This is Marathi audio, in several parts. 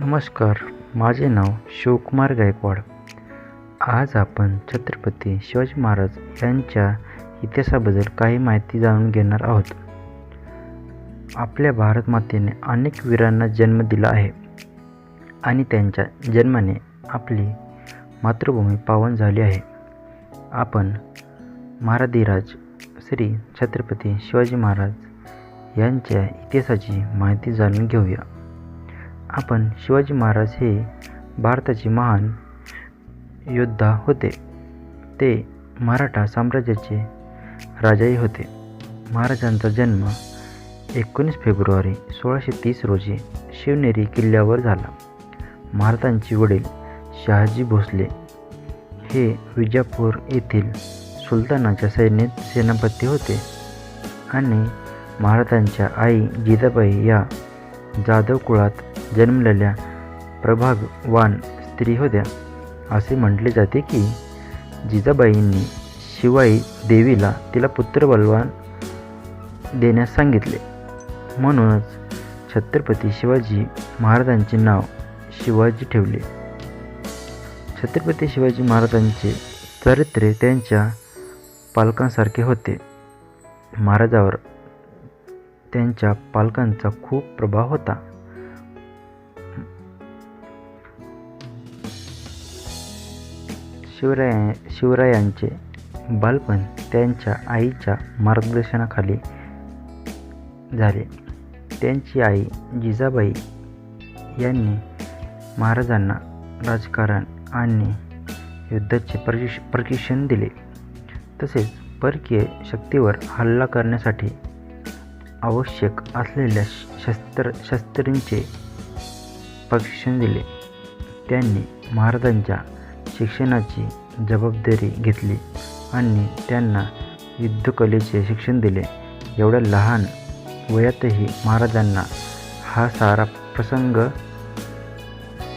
नमस्कार माझे नाव शिवकुमार गायकवाड. आज आपण छत्रपती शिवाजी महाराज यांच्या इतिहासाबद्दल काही माहिती जाणून घेणार आहोत. आपल्या भारत मातेने अनेक वीरांना जन्म दिला आहे आणि त्यांच्या जन्माने आपली मातृभूमी पावन झाली आहे. आपण महाराधिराज श्री छत्रपती शिवाजी महाराज यांच्या इतिहासाची माहिती जाणून घेऊया. आपण शिवाजी महाराज हे भारताचे महान योद्धा होते. ते मराठा साम्राज्याचे राजाही होते. महाराजांचा जन्म एकोणीस फेब्रुवारी सोळाशे तीस रोजी शिवनेरी किल्ल्यावर झाला. महाराजांचे वडील शहाजी भोसले हे विजापूर येथील सुलतानाच्या सैन्यात सेनापती होते. आणि महाराजांच्या आई जिजाबाई या जाधव कुळात जन्मलेल्या प्रभागवान स्त्री होत्या. असे म्हटले जाते की जिजाबाईंनी शिवाई देवीला तिला पुत्र बलवान देण्यास सांगितले. म्हणूनच छत्रपती शिवाजी महाराजांचे नाव शिवाजी ठेवले. छत्रपती शिवाजी महाराजांचे चरित्रे त्यांच्या पालकांसारखे होते. महाराजावर त्यांच्या पालकांचा खूप प्रभाव होता. शिवराया शिवरायांचे बालपण त्यांच्या आईच्या मार्गदर्शनाखाली झाले. त्यांची आई जिजाबाई यांनी महाराजांना राजकारण आणि युद्धाचे प्रशिक्ष प्रशिक्षण दिले. तसेच परकीय शक्तीवर हल्ला करण्यासाठी आवश्यक असलेल्या शस्त्र शस्त्रींचे प्रशिक्षण दिले. त्यांनी महाराजांच्या शिक्षणाची जबाबदारी घेतली आणि त्यांना युद्धकलेचे शिक्षण दिले. एवढ्या लहान वयातही महाराजांना हा सारा प्रसंग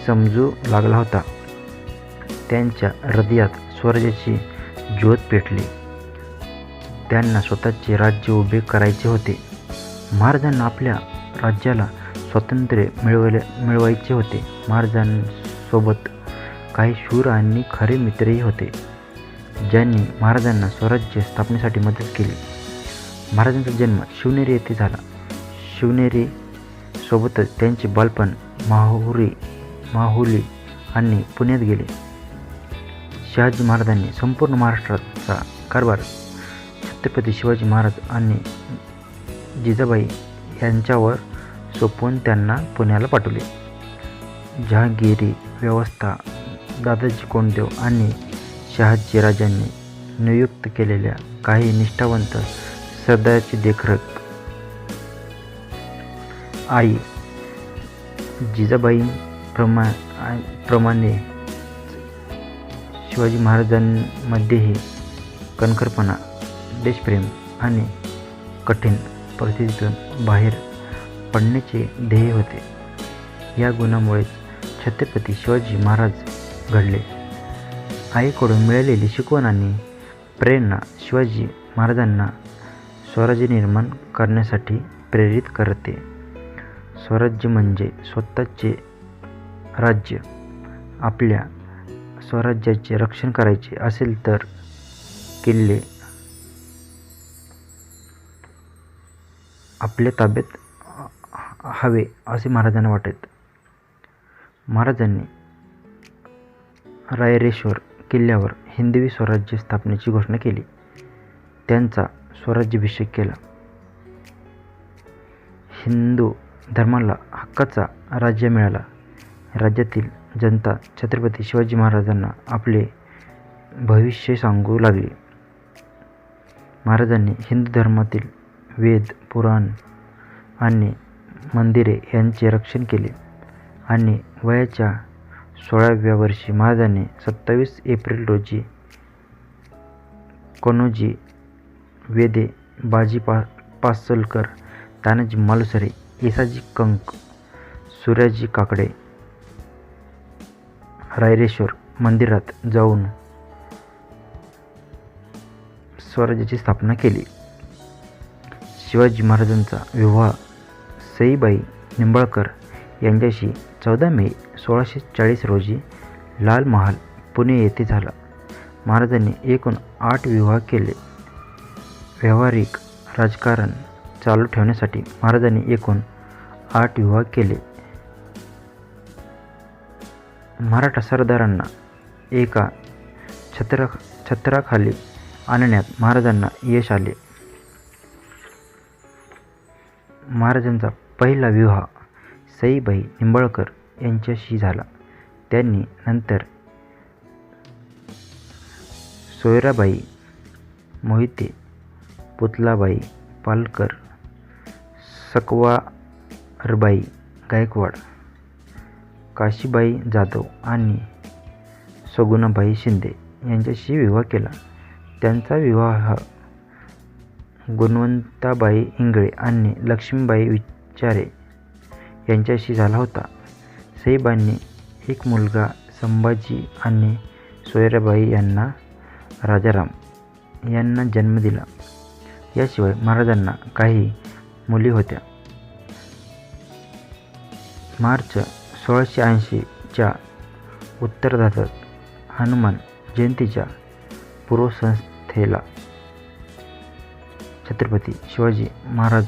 समजू लागला होता. त्यांच्या हृदयात स्वराज्याची ज्योत पेटली. त्यांना स्वतःचे राज्य उभे करायचे होते. महाराजांना आपल्या राज्याला स्वातंत्र्य मिळवले मिळवायचे होते. महाराजांसोबत काही शूर आणि खरे मित्रही होते ज्यांनी महाराजांना स्वराज्य स्थापनेसाठी मदत केली. महाराजांचा जन्म शिवनेरी येथे झाला. शिवनेरी सोबतच त्यांचे बालपण माहुरी माहुली आणि पुण्यात गेले. शहाजी महाराजांनी संपूर्ण महाराष्ट्राचा कारभार छत्रपती शिवाजी महाराज आणि जिजाबाई यांच्यावर सोपवून त्यांना पुण्याला पाठवले. जहांगीरी व्यवस्था दादाजी कोंडदेव आणि शहाजी राजांनी नियुक्त केलेल्या काही निष्ठावंत सरदाराची देखरेख. आई जिजाबाई प्रमा प्रमाणे शिवाजी महाराजांमध्येही कणखरपणा देशप्रेम आणि कठीण परिस्थितीतून बाहेर पडण्याचे ध्येय होते. या गुणामुळेच छत्रपती शिवाजी महाराज घडले. आईकडून मिळालेली शिकवण आणि प्रेरणा शिवाजी महाराजांना स्वराज्य निर्माण करण्यासाठी प्रेरित करते. स्वराज्य म्हणजे स्वतःचे राज्य. आपल्या स्वराज्याचे रक्षण करायचे असेल तर किल्ले आपल्या ताब्यात हवे असे महाराजांना वाटत. महाराजांनी रायरेश्वर किल्ल्यावर हिंदवी स्वराज्य स्थापनेची घोषणा केली. त्यांचा स्वराज्याभिषेक केला. हिंदू धर्माला हक्काचा राज्य मिळाला. राज्यातील जनता छत्रपती शिवाजी महाराजांना आपले भविष्य सांगू लागली. महाराजांनी हिंदू धर्मातील वेद पुराण आणि मंदिरे यांचे रक्षण केले आणि वयाच्या सोळाव्या वर्षी महाराजांनी सत्तावीस एप्रिल रोजी कनोजी वेदे बाजी पा पासलकर तानाजी मालुसरे येसाजी कंक सूर्याजी काकडे रायरेश्वर मंदिरात जाऊन स्वराज्याची स्थापना केली. शिवाजी महाराजांचा विवाह सईबाई निंबाळकर यांच्याशी चौदा मे सोळाशे चाळीस रोजी लाल महाल पुणे येथे झाला. महाराजांनी एकूण आठ विवाह केले. व्यावहारिक राजकारण चालू ठेवण्यासाठी महाराजांनी एकूण आठ विवाह केले. मराठा सरदारांना एका छत्रा छत्राखाली आणण्यात महाराजांना यश आले. महाराजांचा पहिला विवाह सईबाई निंबाळकर यांच्याशी झाला. त्यांनी नंतर सोयराबाई मोहिते पुतलाबाई पालकर सकवारबाई गायकवाड काशीबाई जाधव आणि सगुणाबाई शिंदे यांच्याशी विवाह केला. त्यांचा विवाह गुणवंताबाई इंगळे आणि लक्ष्मीबाई विचारे यांच्याशी झाला होता. साहेबांनी एक मुलगा संभाजी आणि सोयराबाई यांना राजाराम यांना जन्म दिला. याशिवाय महाराजांना काही मुली होत्या. मार्च सोळाशे ऐंशीच्या उत्तरार्धात हनुमान जयंतीच्या पूर्वसंस्थेला छत्रपती शिवाजी महाराज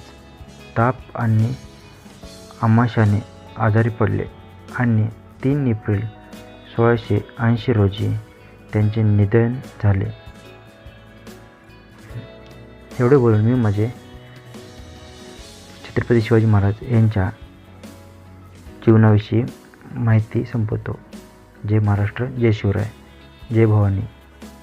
ताप आणि आमाशाने आजारी पडले आणि तीन एप्रिल सोळाशे ऐंशी रोजी त्यांचे निधन झाले. एवढे बोलून मी माझे छत्रपती शिवाजी महाराज यांच्या जीवनाविषयी माहिती संपवतो. जय महाराष्ट्र जय शिवराय जय भवानी.